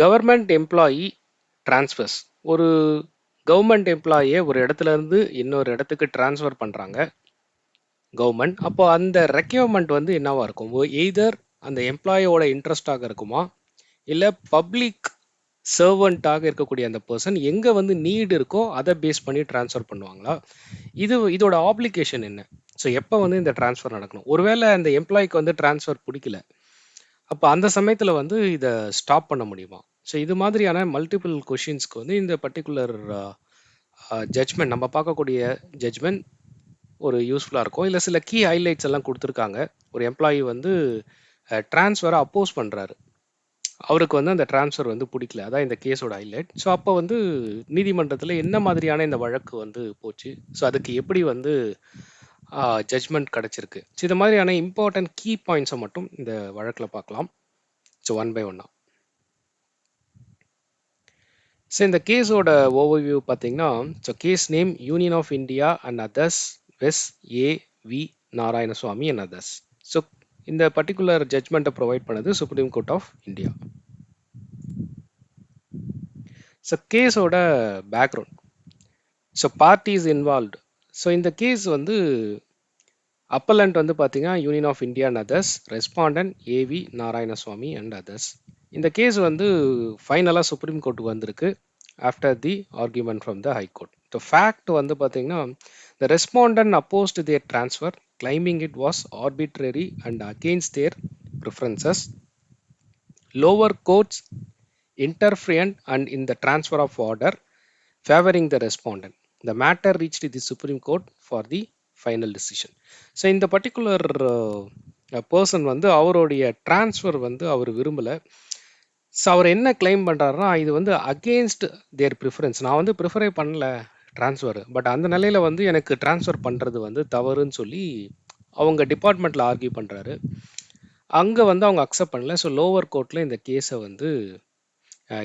Government employee transfers. ஒரு government எம்ப்ளாயியை ஒரு இடத்துல இருந்து இன்னொரு இடத்துக்கு ட்ரான்ஸ்ஃபர் பண்ணுறாங்க கவர்மெண்ட். அப்போ அந்த ரெக்யர்மெண்ட் வந்து என்னவாக இருக்கும்? எய்தர் அந்த எம்ப்ளாயோட இன்ட்ரெஸ்டாக இருக்குமா? இல்லை பப்ளிக் சர்வெண்ட்டாக இருக்கக்கூடிய அந்த பர்சன் எங்கே வந்து நீடு இருக்கோ அதை பேஸ் பண்ணி ட்ரான்ஸ்ஃபர் பண்ணுவாங்களா? இது இதோட ஆப்ளிகேஷன் என்ன? ஸோ எப்போ வந்து இந்த ட்ரான்ஸ்ஃபர் நடக்கணும்? ஒருவேளை அந்த எம்ப்ளாய்க்கு வந்து ட்ரான்ஸ்ஃபர் பிடிக்கல. அப்போ அந்த சமயத்தில் வந்து இதை ஸ்டாப் பண்ண முடியுமா? ஸோ இது மாதிரியான மல்டிபிள் கொஷின்ஸ்க்கு வந்து இந்த பர்டிகுலர் ஜட்ஜ்மெண்ட் நம்ம பார்க்கக்கூடிய ஜட்ஜ்மெண்ட் ஒரு யூஸ்ஃபுல்லாக இருக்கும். இல்லை சில கீ ஹைலைட்ஸ் எல்லாம் கொடுத்துருக்காங்க. ஒரு எம்ப்ளாயி வந்து ட்ரான்ஸ்ஃபரை அப்போஸ் பண்ணுறாரு அவருக்கு வந்து அந்த ட்ரான்ஸ்ஃபர் வந்து பிடிக்கல. அதான் இந்த கேஸோட ஹைலைட் ஸோ அப்போ வந்து நீதிமன்றத்தில் என்ன மாதிரியான இந்த வழக்கு வந்து போச்சு? ஸோ அதுக்கு எப்படி வந்து ஜட்ஜ்மெண்ட் கிடச்சிருக்கு. ஸோ இது மாதிரியான இம்பார்ட்டன்ட் கீ பாயிண்ட்ஸை மட்டும் இந்த வழக்கில் பார்க்கலாம். ஸோ ஒன் பை ஒன்னாக ஸோ இந்த கேஸோட ஓவர்வியூ பார்த்தீங்கன்னா so case name Union of India and others vs A V Narayanaswamy and others so இந்த பர்டிகுலர் ஜட்ஜ்மெண்ட்டை ப்ரொவைட் பண்ணது supreme court of India so கேஸோட background so parties involved so இந்த case வந்து அப்பலண்ட் வந்து பார்த்தீங்கன்னா Union of India and others respondent A V Narayanaswamy and others இந்த case வந்து ஃபைனலாக சுப்ரீம் கோர்ட்டுக்கு வந்திருக்கு after the argument from the high court the fact வந்து பார்த்தீங்கன்னா the respondent opposed their transfer claiming it was arbitrary and against their preferences lower courts interferent and in the transfer of order favoring the respondent. The matter reached the Supreme Court for the final decision. So இந்த particular person uh, வந்து அவருடைய transfer வந்து அவர் விரும்பலை. So அவர் என்ன claim பண்ணுறாருன்னா இது வந்து against தேர் preference நான் வந்து ப்ரிஃபரே பண்ணல ட்ரான்ஸ்ஃபர் பட் அந்த நிலையில் வந்து எனக்கு ட்ரான்ஸ்ஃபர் பண்ணுறது வந்து தவறுன்னு சொல்லி அவங்க டிபார்ட்மெண்ட்டில் ஆர்கியூ பண்ணுறாரு அங்கே வந்து அவங்க அக்செப்ட் பண்ணல. ஸோ லோவர் கோர்ட்டில் இந்த கேஸை வந்து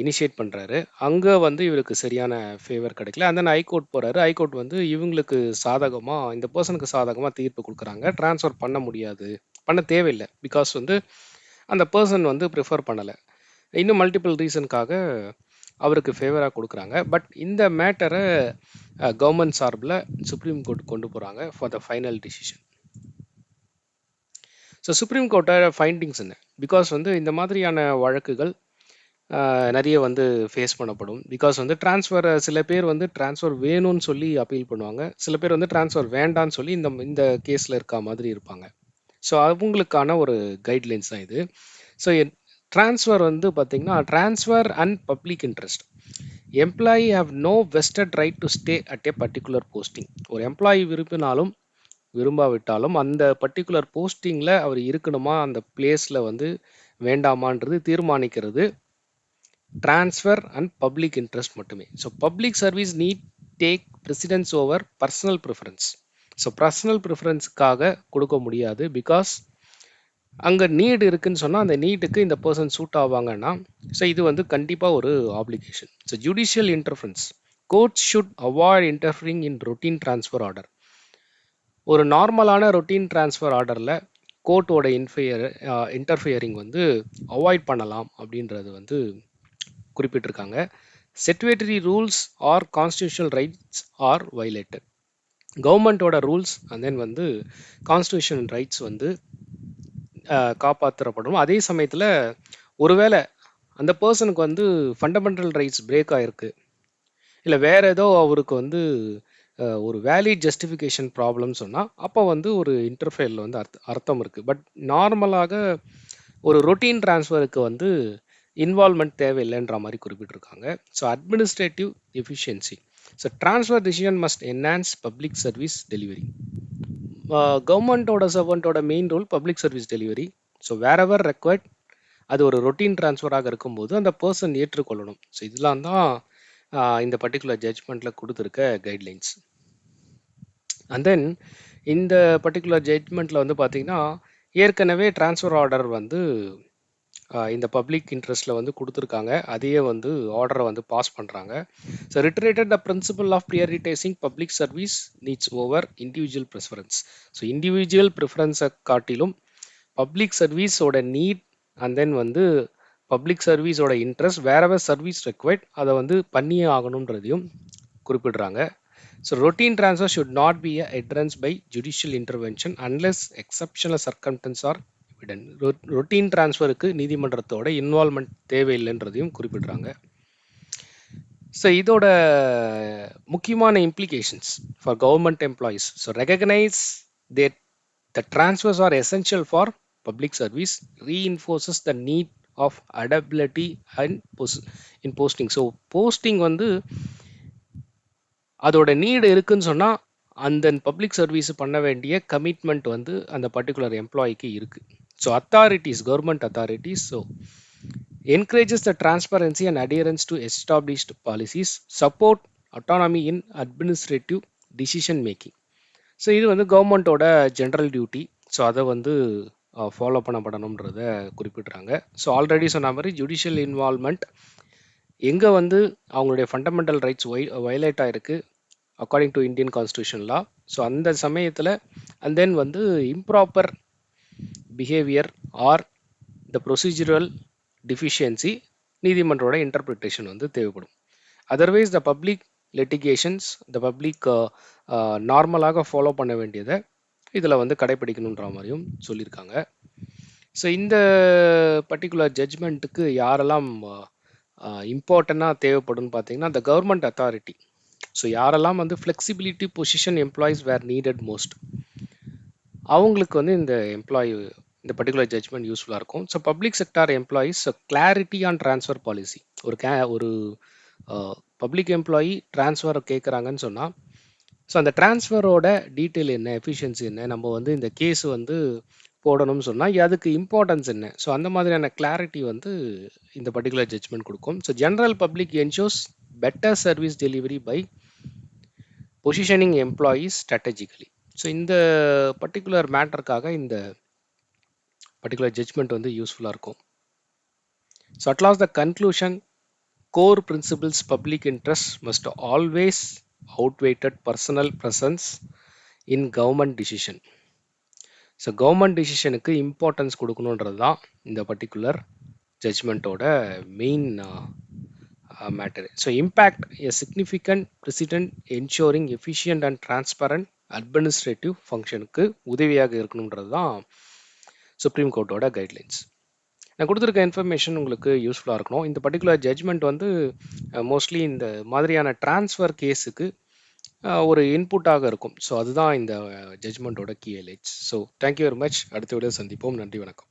இனிஷியேட் பண்ணுறாரு அங்கே வந்து இவருக்கு சரியான ஃபேவர் கிடைக்கல. அந்த ஹைகோர்ட் போகிறாரு ஹைகோர்ட் வந்து இவங்களுக்கு சாதகமாக இந்த பர்சனுக்கு சாதகமாக தீர்ப்பு கொடுக்குறாங்க. ட்ரான்ஸ்ஃபர் பண்ண முடியாது. பண்ண தேவையில்லை. பிகாஸ் வந்து அந்த பர்சன் வந்து ப்ரிஃபர் பண்ணலை. இன்னும் மல்டிபிள் ரீசனுக்காக அவருக்கு ஃபேவராக கொடுக்குறாங்க. பட் இந்த மேட்டரை கவர்மெண்ட் சார்பில் சுப்ரீம் கோர்ட் கொண்டு போகிறாங்க for the final decision so supreme கோர்ட்டோட findings என்ன? பிகாஸ் வந்து இந்த மாதிரியான வழக்குகள் நிறைய வந்து ஃபேஸ் பண்ணப்படும். பிகாஸ் வந்து டிரான்ஸ்ஃபர் சில பேர் வந்து ட்ரான்ஸ்ஃபர் வேணும்னு சொல்லி அப்பீல் பண்ணுவாங்க. சில பேர் வந்து ட்ரான்ஸ்ஃபர் வேண்டான்னு சொல்லி இந்த இந்த கேஸில் இருக்க மாதிரி இருப்பாங்க. ஸோ அவங்களுக்கான ஒரு கைட்லைன்ஸ் தான் இது. ஸோ ட்ரான்ஸ்ஃபர் வந்து பார்த்திங்கன்னா transfer and public interest employee have no vested right to stay at a particular posting ஒரு எம்ப்ளாயி விரும்பினாலும் விரும்பாவிட்டாலும் அந்த பர்டிகுலர் போஸ்டிங்கில் அவர் இருக்கணுமா? அந்த பிளேஸில் வந்து வேண்டாமான்றது தீர்மானிக்கிறது. ட்ரான்ஸ்ஃபர் அண்ட் பப்ளிக் இன்ட்ரெஸ்ட் மட்டுமே. So public service need take precedence over personal preference so personal ப்ரிஃபரன்ஸுக்காக கொடுக்க முடியாது பிகாஸ் அங்கே நீடு இருக்குன்னு சொன்னால் அந்த நீட்டுக்கு இந்த பர்சன் சூட் ஆவாங்கன்னா ஸோ இது வந்து கண்டிப்பாக ஒரு application so judicial interference courts should avoid interfering in routine transfer order ஒரு நார்மலான ரொட்டீன் ட்ரான்ஸ்ஃபர் ஆர்டரில் கோர்ட்டோட இன்ஃபையர் இன்டர்ஃபியரிங் வந்து அவாய்ட் பண்ணலாம் அப்படின்றது வந்து குறிப்பிட்டிருக்காங்க. Statutory rules or constitutional rights are violated கவர்மெண்ட்டோட ரூல்ஸ் அண்ட் தென் வந்து கான்ஸ்டியூஷன் ரைட்ஸ் வந்து காப்பாற்றப்படும் அதே சமயத்தில் ஒருவேளை அந்த பர்சனுக்கு வந்து ஃபண்டமெண்டல் ரைட்ஸ் பிரேக் ஆகிருக்கு இல்லை வேறு ஏதோ அவருக்கு வந்து ஒரு வேலிட் ஜஸ்டிஃபிகேஷன் ப்ராப்ளம் சொன்னால் அப்போ வந்து ஒரு இன்டர்ஃபேரில் வந்து அர்த்த அர்த்தம் இருக்குது பட் நார்மலாக ஒரு ரொட்டீன் டிரான்ஸ்ஃபருக்கு வந்து இன்வால்மெண்ட் தேவையில்லைன்ற மாதிரி குறிப்பிட்டிருக்காங்க. So administrative efficiency so transfer decision must enhance public service delivery கவர்மெண்ட்டோட சர்வெண்ட்டோட main role public service delivery so wherever required அது ஒரு ரொட்டீன் ட்ரான்ஸ்ஃபராக இருக்கும்போது அந்த பர்சன் ஏற்றுக்கொள்ளணும். ஸோ இதெல்லாம் தான் uh, இந்த பர்டிகுலர் ஜட்ஜ்மெண்ட்டில் கொடுத்துருக்க கைட்லைன்ஸ் அண்ட் தென் இந்த பர்டிகுலர் ஜட்ஜ்மெண்ட்டில் வந்து பார்த்தீங்கன்னா ஏற்கனவே ட்ரான்ஸ்ஃபர் ஆர்டர் வந்து இந்த பப்ளிக் இன்ட்ரெஸ்ட்டில் வந்து கொடுத்துருக்காங்க. அதையே வந்து ஆர்டரை வந்து பாஸ் பண்ணுறாங்க so reiterated the principle of prioritising public service needs over individual preference so individual ப்ரிஃபரன்ஸை காட்டிலும் பப்ளிக் சர்வீஸோட நீட் அண்ட் தென் வந்து பப்ளிக் சர்வீஸோட இன்ட்ரெஸ்ட் வேறவே சர்வீஸ் ரெக்வயர்ட் அதை வந்து பண்ணியே ஆகணுன்றதையும் குறிப்பிடுறாங்க. So routine transfer should not be a hindrance by judicial intervention unless exceptional circumstance are routine ட்ரான்ஸ்ஃபருக்கு நீதிமன்றத்தோட இன்வால்மெண்ட் தேவையில்லைன்றதையும் குறிப்பிடுறாங்க. ஸோ இதோட முக்கியமான implications for government employees so recognise they the transfers are essential for public service reinforces the need of adaptability and Bose in posting so posting வந்து அதோட need இருக்குன்னு சொன்னால் அந்த பப்ளிக் சர்வீஸ் பண்ண வேண்டிய கமிட்மெண்ட் வந்து அந்த பர்டிகுலர் எம்ப்ளாய்க்கு இருக்குது so authorities government authorities so encourages the transparency and adherence to established policies support autonomy in administrative decision making so இது வந்து கவர்மெண்ட்டோட ஜென்ரல் டியூட்டி ஸோ அதை வந்து ஃபாலோ பண்ணப்படணுன்றத குறிப்பிட்றாங்க. ஸோ ஆல்ரெடி சொன்ன மாதிரி ஜுடிஷியல் இன்வால்மெண்ட் எங்கே வந்து அவங்களுடைய ஃபண்டமெண்டல் ரைட்ஸ் ஒய் வயலேட் ஆகிருக்கு according to Indian constitution law so அந்த சமயத்தில் அண்ட் தென் வந்து improper behaviour or the procedural deficiency நீதிமன்றோட interpretation வந்து தேவைப்படும். Otherwise the public litigations the public நார்மலாக ஃபாலோ பண்ண வேண்டியதை இதில் வந்து கடைப்பிடிக்கணுன்ற மாதிரியும் சொல்லியிருக்காங்க. ஸோ இந்த பர்டிகுலர் ஜட்ஜ்மெண்ட்டுக்கு யாரெல்லாம் uh, uh, இம்பார்ட்டண்ட்டாக தேவைப்படும்னு பார்த்தீங்கன்னா த கவர்மெண்ட் அத்தாரிட்டி ஸோ யாரெல்லாம் வந்து flexibility position employees where needed most அவங்களுக்கு வந்து இந்த எம்ப்ளாயி இந்த பர்டிகுலர் ஜட்ஜ்மெண்ட் யூஸ்ஃபுல்லாக இருக்கும். So public sector employees clarity on transfer policy ஒரு கே ஒரு பப்ளிக் எம்ப்ளாயி ட்ரான்ஸ்ஃபர் கேட்குறாங்கன்னு சொன்னால் ஸோ அந்த ட்ரான்ஸ்ஃபரோட டீட்டெயில் என்ன எஃபிஷியன்சி என்ன நம்ம வந்து இந்த கேஸ் வந்து போடணும்னு சொன்னால் அதுக்கு இம்பார்ட்டன்ஸ் என்ன? ஸோ அந்த மாதிரியான கிளாரிட்டி வந்து இந்த பர்டிகுலர் ஜட்ஜ்மெண்ட் கொடுக்கும். So general public ensures better service delivery by positioning employees strategically so இந்த பர்டிகுலர் மேட்டருக்காக இந்த பர்டிகுலர் ஜட்ஜ்மெண்ட் வந்து யூஸ்ஃபுல்லாக இருக்கும். So at last the conclusion core principles public interest must always outweighed personal presence in government decision. So government டிசிஷனுக்கு importance கொடுக்கணுன்றது தான் இந்த particular ஜட்ஜ்மெண்ட்டோட main matter so impact a significant precedent ensuring efficient and transparent administrative ஃபங்க்ஷனுக்கு உதவியாக இருக்கணுன்றது தான் supreme கோர்ட்டோட guidelines நான் கொடுத்துருக்க information உங்களுக்கு யூஸ்ஃபுல்லாக இருக்கணும். இந்த பர்டிகுலர் ஜட்ஜ்மெண்ட் வந்து மோஸ்ட்லி இந்த மாதிரியான ட்ரான்ஸ்ஃபர் கேஸுக்கு ஒரு இன்புட்டாக இருக்கும். ஸோ அதுதான் இந்த ஜட்ஜ்மெண்ட்டோட key highlights so thank you very much அடுத்த விட சந்திப்போம். நன்றி வணக்கம்.